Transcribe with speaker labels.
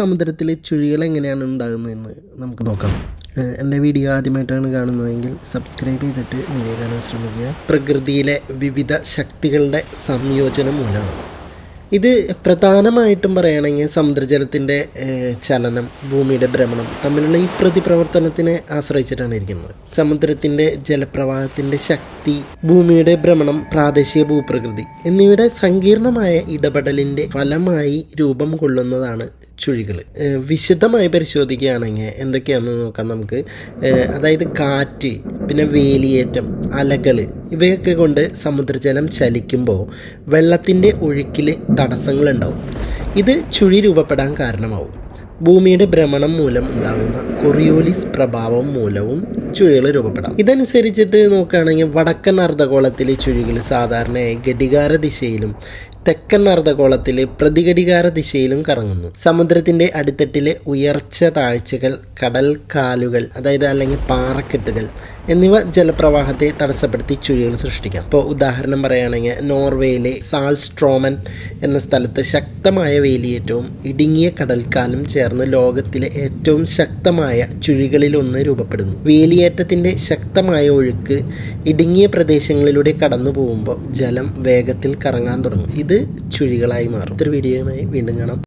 Speaker 1: സമുദ്രത്തിലെ ചുഴികൾ എങ്ങനെയാണ് ഉണ്ടാകുന്നതെന്ന് നമുക്ക് നോക്കാം. എന്റെ വീഡിയോ ആദ്യമായിട്ടാണ് കാണുന്നതെങ്കിൽ സബ്സ്ക്രൈബ് ചെയ്തിട്ട് വീഡിയോ കാണാൻ ശ്രമിക്കുക. പ്രകൃതിയിലെ വിവിധ ശക്തികളുടെ സംയോജനം മൂലമാണ്. ഇത് പ്രധാനമായിട്ടും പറയുകയാണെങ്കിൽ സമുദ്രജലത്തിന്റെ ചലനം ഭൂമിയുടെ ഭ്രമണം തമ്മിലുള്ള ഈ പ്രതിപ്രവർത്തനത്തിനെ ആശ്രയിച്ചിട്ടാണ് ഇരിക്കുന്നത്. സമുദ്രത്തിന്റെ ജലപ്രവാഹത്തിന്റെ ശക്തി ഭൂമിയുടെ ഭ്രമണം പ്രാദേശിക ഭൂപ്രകൃതി എന്നിവയുടെ സങ്കീർണമായ ഇടപെടലിന്റെ ഫലമായി രൂപം കൊള്ളുന്നതാണ് ചുഴികൾ വിശദമായി പരിശോധിക്കുകയാണെങ്കിൽ എന്തൊക്കെയാണെന്ന് നോക്കാം നമുക്ക്. അതായത് കാറ്റ് പിന്നെ വേലിയേറ്റം അലകൾ ഇവയൊക്കെ കൊണ്ട് സമുദ്രജലം ചലിക്കുമ്പോൾ വെള്ളത്തിന്റെ ഒഴുക്കിൽ തടസ്സങ്ങളുണ്ടാവും. ഇത് ചുഴി രൂപപ്പെടാൻ കാരണമാവും. ഭൂമിയുടെ ഭ്രമണം മൂലം ഉണ്ടാകുന്ന കൊറിയോലിസ് പ്രഭാവം മൂലവും ചുഴികൾ രൂപപ്പെടാം. ഇതനുസരിച്ചിട്ട് നോക്കുകയാണെങ്കിൽ വടക്കൻ അർദ്ധഗോളത്തിൽ ചുഴികൾ സാധാരണയായി ഘടികാര ദിശയിലും തെക്കൻ അർദ്ധഗോളത്തിൽ പ്രതിഘടികാര ദിശയിലും കറങ്ങുന്നു. സമുദ്രത്തിന്റെ അടിത്തട്ടിലെ ഉയർച്ച താഴ്ചകൾ കടൽ കാലുകൾ അതായത് അല്ലെങ്കിൽ പാറക്കെട്ടുകൾ എന്നിവ ജലപ്രവാഹത്തെ തടസ്സപ്പെടുത്തി ചുഴികൾ സൃഷ്ടിക്കാം. ഇപ്പോൾ ഉദാഹരണം പറയുകയാണെങ്കിൽ നോർവേയിലെ സാൾസ്ട്രോമൻ എന്ന സ്ഥലത്ത് ശക്തമായ വേലിയേറ്റവും ഇടുങ്ങിയ കടൽക്കാലും ചേർന്ന് ലോകത്തിലെ ഏറ്റവും ശക്തമായ ചുഴികളിലൊന്ന് രൂപപ്പെടുന്നു. വേലിയേറ്റത്തിന്റെ ശക്തമായ ഒഴുക്ക് ഇടുങ്ങിയ പ്രദേശങ്ങളിലൂടെ കടന്നു പോകുമ്പോൾ ജലം വേഗത്തിൽ കറങ്ങാൻ തുടങ്ങും. ഇത് ചുഴികളായി മാറും. ഇത്ര വീഡിയോയുമായി വീണ്ടും കാണാം.